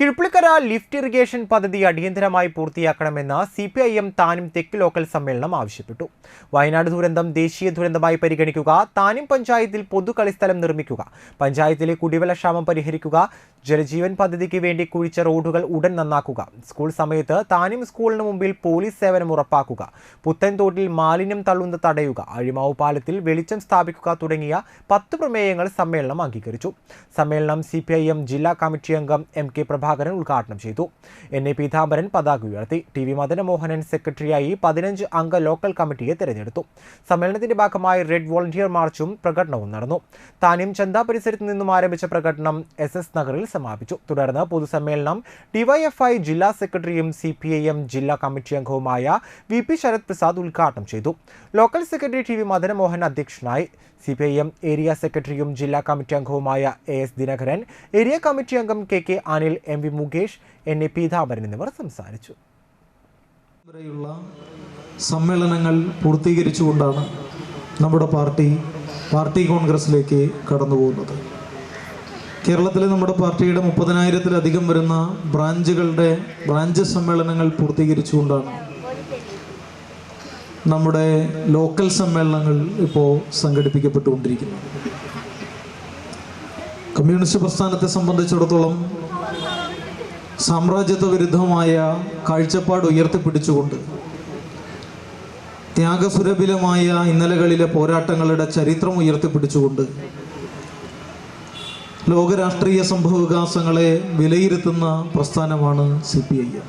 കിഴുപ്പിളിക്കര lift irrigation പദ്ധതി അടിയന്തരമായി പൂർത്തിയാക്കണമെന്ന് സി പി ഐ എം താനും തെക്ക് ലോക്കൽ സമ്മേളനം ആവശ്യപ്പെട്ടു. വയനാട് ദുരന്തം ദേശീയ ദുരന്തമായി പരിഗണിക്കുക താനും പഞ്ചായത്തിൽ പൊതു കളിസ്ഥലം നിർമ്മിക്കുക പഞ്ചായത്തിലെ കുടിവെള്ളക്ഷാമം പരിഹരിക്കുക ജലജീവൻ പദ്ധതിക്ക് വേണ്ടി കുഴിച്ച റോഡുകൾ ഉടൻ നന്നാക്കുക. സ്കൂൾ സമയത്ത് താനും സ്കൂളിന് മുമ്പിൽ പോലീസ് സേവനം ഉറപ്പാക്കുക. പുത്തൻതോട്ടിൽ മാലിന്യം തള്ളുന്നത് തടയുക. അഴിമാവ് പാലത്തിൽ വെളിച്ചം സ്ഥാപിക്കുക തുടങ്ങിയ പത്ത് പ്രമേയങ്ങൾ സമ്മേളനം അംഗീകരിച്ചു. സമ്മേളനം സി ജില്ലാ കമ്മിറ്റി അംഗം എം കെ പ്രഭാകരൻ ഉദ്ഘാടനം ചെയ്തു. എൻ എ പീതാംബരൻ പതാക ഉയർത്തി. ടി വി മദനമോഹനൻ സെക്രട്ടറിയായി പതിനഞ്ച് അംഗ ലോക്കൽ കമ്മിറ്റിയെ തെരഞ്ഞെടുത്തു. സമ്മേളനത്തിന്റെ ഭാഗമായി റെഡ് വോളണ്ടിയർ മാർച്ചും പ്രകടനവും നടന്നു. താനും ചന്ത പരിസരത്ത് നിന്നും ആരംഭിച്ച പ്രകടനം എസ് എസ് നഗറിൽ സമാപിച്ചു. തുടർന്ന് പൊതുസമ്മേളനം ഡിവൈഎഫ്ഐ ജില്ലാ സെക്രട്ടറിയും സി പി ഐ എം ജില്ലാ കമ്മിറ്റി അംഗവുമായ വി പി ശരത് പ്രസാദ് ഉദ്ഘാടനം ചെയ്തു. Local secretary T V Madanamohan അധ്യക്ഷനായി C P I M area സെക്രട്ടറിയും ജില്ലാ കമ്മിറ്റി അംഗവുമായ A S Dinakaran area committee അംഗം K K Anil M V Mukesh N A Peethambaran എന്നിവർ സംസാരിച്ചു. സമ്മേളനങ്ങൾ പൂർത്തീകരിച്ചുകൊണ്ടാണ് നമ്മുടെ പാർട്ടി പാർട്ടി കോൺഗ്രസിലേക്ക് കടന്നു പോകുന്നത് കേരളത്തിലെ നമ്മുടെ പാർട്ടിയുടെ മുപ്പതിനായിരത്തിലധികം വരുന്ന ബ്രാഞ്ചുകളുടെ ബ്രാഞ്ച് സമ്മേളനങ്ങൾ പൂർത്തീകരിച്ചുകൊണ്ടാണ് നമ്മുടെ ലോക്കൽ സമ്മേളനങ്ങൾ ഇപ്പോൾ സംഘടിപ്പിക്കപ്പെട്ടുകൊണ്ടിരിക്കുന്നത്. കമ്മ്യൂണിസ്റ്റ് പ്രസ്ഥാനത്തെ സംബന്ധിച്ചിടത്തോളം സാമ്രാജ്യത്വ വിരുദ്ധമായ കാഴ്ചപ്പാട് ഉയർത്തിപ്പിടിച്ചുകൊണ്ട് ത്യാഗസുരഭിലമായ ഇന്നലകളിലെ പോരാട്ടങ്ങളുടെ ചരിത്രം ഉയർത്തിപ്പിടിച്ചുകൊണ്ട് ലോകരാഷ്ട്രീയ സംഭവവികാസങ്ങളെ വിലയിരുത്തുന്ന പ്രസ്ഥാനമാണ് സി പി ഐ എം.